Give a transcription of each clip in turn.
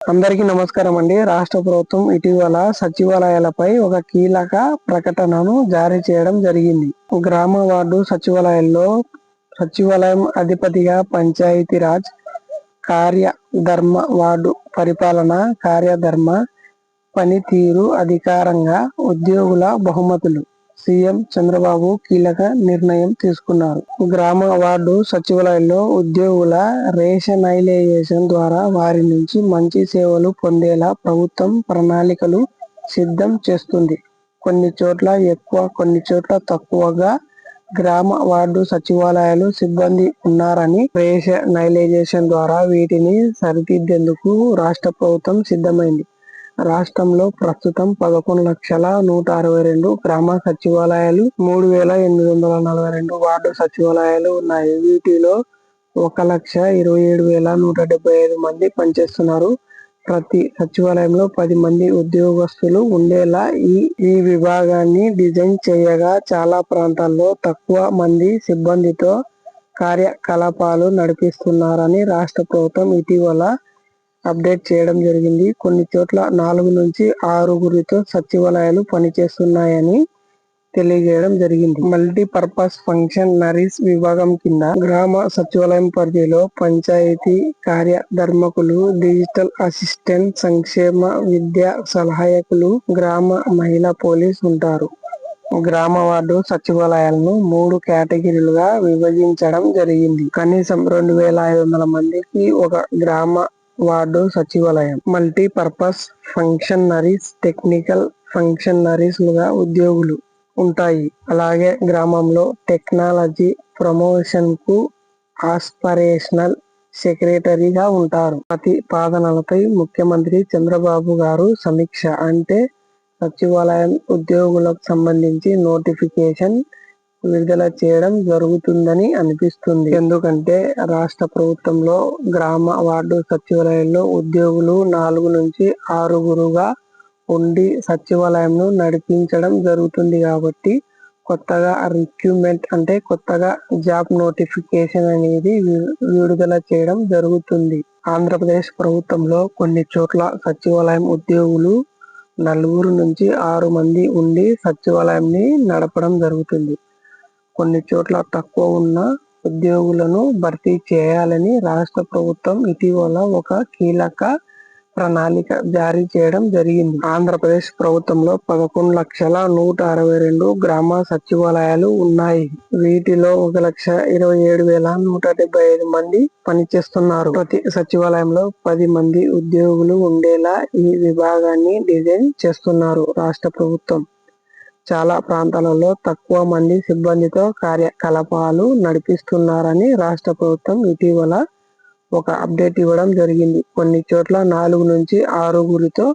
అందరికీ నమస్కారం అండి. రాష్ట్ర ప్రభుత్వం ఇటీవల సచివాలయాలపై ఒక కీలక ప్రకటనను జారీ చేయడం జరిగింది. గ్రామ వార్డు సచివాలయాల్లో సచివాలయం అధిపతిగా పంచాయతీరాజ్ కార్యధర్మ వార్డు పరిపాలన కార్యధర్మ పనితీరు అధికారంగా ఉద్యోగుల బహుమతులు సీఎం చంద్రబాబు కీలక నిర్ణయం తీసుకున్నారు. గ్రామ వార్డు సచివాలయంలో ఉద్యోగుల రేషనైలైజేషన్ ద్వారా వారి నుంచి మంచి సేవలు పొందేలా ప్రభుత్వం ప్రణాళికలు సిద్ధం చేస్తుంది. కొన్ని చోట్ల ఎక్కువ కొన్ని చోట్ల తక్కువగా గ్రామ వార్డు సచివాలయాలు సిబ్బంది ఉన్నారని రేషనైలైజేషన్ ద్వారా వీటిని సరిదిద్దేందుకు రాష్ట్ర ప్రభుత్వం సిద్ధమైంది. రాష్ట్రంలో ప్రస్తుతం పదకొండు లక్షల నూట అరవై రెండు గ్రామ సచివాలయాలు మూడు వేల ఎనిమిది వందల నలభై రెండు వార్డు సచివాలయాలు ఉన్నాయి. వీటిలో ఒక లక్ష ఇరవై ఏడు వేల నూట డెబ్బై ఐదు మంది పనిచేస్తున్నారు. ప్రతి సచివాలయంలో పది మంది ఉద్యోగస్తులు ఉండేలా ఈ ఈ విభాగాన్ని డిజైన్ చేయగా చాలా ప్రాంతాల్లో తక్కువ మంది సిబ్బందితో కార్యకలాపాలు నడిపిస్తున్నారని రాష్ట్ర ప్రభుత్వం ఇటీవల అప్డేట్ చేయడం జరిగింది. కొన్ని చోట్ల నాలుగు నుంచి ఆరుగురితో సచివాలయాలు పనిచేస్తున్నాయని తెలియజేయడం జరిగింది. మల్టీపర్పస్ ఫంక్షన్ నరీస్ విభాగం కింద గ్రామ సచివాలయం పరిధిలో పంచాయతీ కార్యధర్మకులు డిజిటల్ అసిస్టెంట్ సంక్షేమ విద్యా సహాయకులు గ్రామ మహిళా పోలీస్ ఉంటారు. గ్రామ వార్డు సచివాలయాలను మూడు కేటగిరీలుగా విభజించడం జరిగింది. కనీసం రెండు వేల ఐదు వందల మందికి ఒక గ్రామ వార్డు సచివాలయం. మల్టీపర్పస్ ఫంక్షనరీస్ టెక్నికల్ ఫంక్షనరీస్ లుగా ఉద్యోగులు ఉంటాయి. అలాగే గ్రామంలో టెక్నాలజీ ప్రమోషన్కు ఆస్పరేషనల్ సెక్రటరీగా ఉంటారు. ప్రతిపాదనలపై ముఖ్యమంత్రి చంద్రబాబు గారు సమీక్ష అంటే సచివాలయం ఉద్యోగులకు సంబంధించి నోటిఫికేషన్ విడుదల చేయడం జరుగుతుందని అనిపిస్తుంది. ఎందుకంటే రాష్ట్ర ప్రభుత్వంలో గ్రామ వార్డు సచివాలయంలో ఉద్యోగులు నాలుగు నుంచి ఆరుగురుగా ఉండి సచివాలయంను నడిపించడం జరుగుతుంది కాబట్టి కొత్తగా రిక్రూట్మెంట్ అంటే కొత్తగా జాబ్ నోటిఫికేషన్ అనేది విడుదల చేయడం జరుగుతుంది. ఆంధ్రప్రదేశ్ ప్రభుత్వంలో కొన్ని చోట్ల సచివాలయం ఉద్యోగులు నలుగురు నుంచి ఆరు మంది ఉండి సచివాలయంని నడపడం జరుగుతుంది. కొన్ని చోట్ల తక్కువ ఉన్న ఉద్యోగులను భర్తీ చేయాలని రాష్ట్ర ప్రభుత్వం ఇటీవల ఒక కీలక ప్రణాళిక జారీ చేయడం జరిగింది. ఆంధ్రప్రదేశ్ ప్రభుత్వంలో పదకొండు లక్షల నూట అరవై రెండు గ్రామ సచివాలయాలు ఉన్నాయి. వీటిలో ఒక లక్ష ఇరవై ఏడు వేల నూట డెబ్బై ఐదు మంది పనిచేస్తున్నారు. ప్రతి సచివాలయంలో పది మంది ఉద్యోగులు ఉండేలా ఈ విభాగాన్ని డిజైన్ చేస్తున్నారు రాష్ట్ర ప్రభుత్వం. చాలా ప్రాంతాలలో తక్కువ మంది సిబ్బందితో కార్యకలాపాలు నడిపిస్తున్నారని రాష్ట్ర ప్రభుత్వం ఇటీవల ఒక అప్డేట్ ఇవ్వడం జరిగింది. కొన్ని చోట్ల నాలుగు నుంచి ఆరుగురితో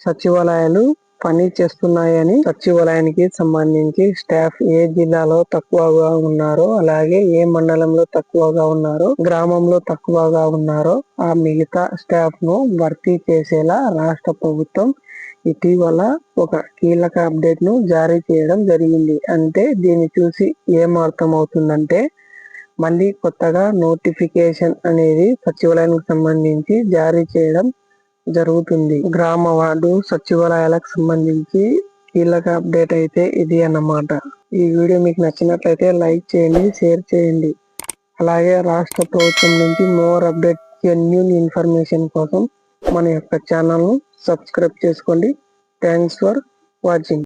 సచివాలయాలు పని చేస్తున్నాయని సచివాలయానికి సంబంధించి స్టాఫ్ ఏ జిల్లాలో తక్కువగా ఉన్నారో అలాగే ఏ మండలంలో తక్కువగా ఉన్నారో గ్రామంలో తక్కువగా ఉన్నారో ఆ మిగతా స్టాఫ్ను భర్తీ చేసేలా రాష్ట్ర ప్రభుత్వం ఇటీవల ఒక కీలక అప్డేట్ను జారీ చేయడం జరిగింది. అంటే దీన్ని చూసి ఏం అర్థం అవుతుందంటే మళ్ళీ కొత్తగా నోటిఫికేషన్ అనేది సచివాలయానికి సంబంధించి జారీ చేయడం జరుగుతుంది. గ్రామ వార్డు సచివాలయాలకు సంబంధించి కీలక అప్డేట్ అయితే ఇది అన్నమాట. ఈ వీడియో మీకు నచ్చినట్లయితే లైక్ చేయండి షేర్ చేయండి. అలాగే రాష్ట్ర ప్రభుత్వం నుంచి మోర్ అప్డేట్ జెన్యున్ ఇన్ఫర్మేషన్ కోసం మన యొక్క ఛానల్ను సబ్స్క్రైబ్ చేసుకోండి థ్యాంక్స్ ఫర్ వాచింగ్